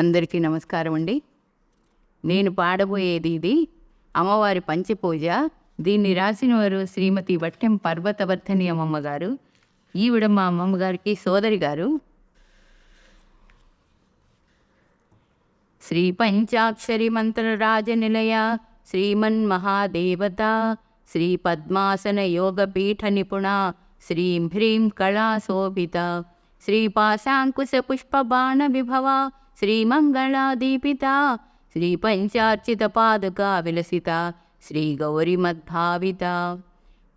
అందరికీ నమస్కారం అండి. నేను పాడబోయేది ఇది అమ్మవారి పంచపూజ. దీన్ని రాసినవారు శ్రీమతి వట్టెం పర్వతవర్ధని అమ్మమ్మ గారు. ఈవిడ మా అమ్మమ్మ గారికి సోదరి గారు. శ్రీ పంచాక్షరి మంత్రరాజ నిలయ శ్రీమన్ మహాదేవత శ్రీ పద్మాసన యోగపీఠ నిపుణ శ్రీం హ్రీం కళా శోభిత శ్రీ పాశాంకుశ పుష్ప బాణ విభవ శ్రీమంగళాదీపిత శ్రీ పంచార్చిత పాదుక విలసిత శ్రీ గౌరి మద్భావిత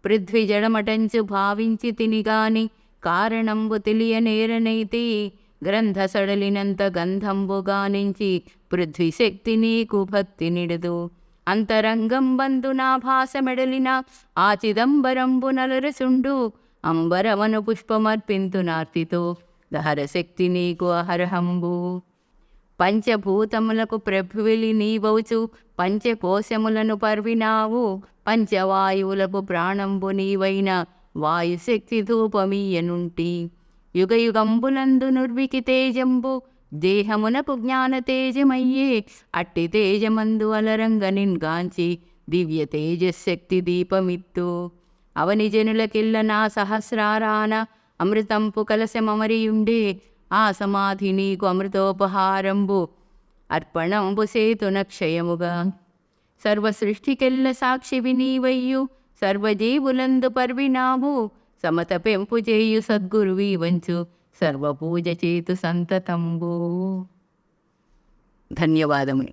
పృథ్వీ జడమటంచు భావించి తినిగాని కారణంబు తెలియ తెలియనేరనైతి గ్రంథ సడలినంత గంధంబుగా నుంచి పృథ్వీ శక్తి నీకు భక్తి నిడదు అంతరంగం బందు నా భాస మెడలిన ఆ చిదంబరంబు నలరసుండు అంబరమను పుష్పమర్పింతు నార్తితో దహర శక్తి నీకు అహర్హంబు. పంచభూతములకు ప్రభువిలి నీవవుచు పంచకోశములను పర్వినావు. పంచవాయువులకు ప్రాణంబు నీవైన వాయుశక్తి ధూపమీయనుంటి. యుగయుగంబులందు నుర్వికి తేజంబు దేహమునకు జ్ఞాన తేజమయ్యే అట్టి తేజమందు అలరంగ నిన్గాంచి దివ్య తేజశక్తి దీపమిత్తు. అవనిజనులకిల్ల నా సహస్రారాన అమృతంపు కలశమమరియుండే ఆ సమాధి నీకు అమృతోపహారంబు అర్పణంబు సేతున క్షయముగా సర్వ సాక్షివి నీవయ్యు సర్వజీవులందు పర్వినావు సమత పెంపు చేయు సద్గురువి వంచు సర్వపూజ చేతు సంతతంబు ధన్యవాదములు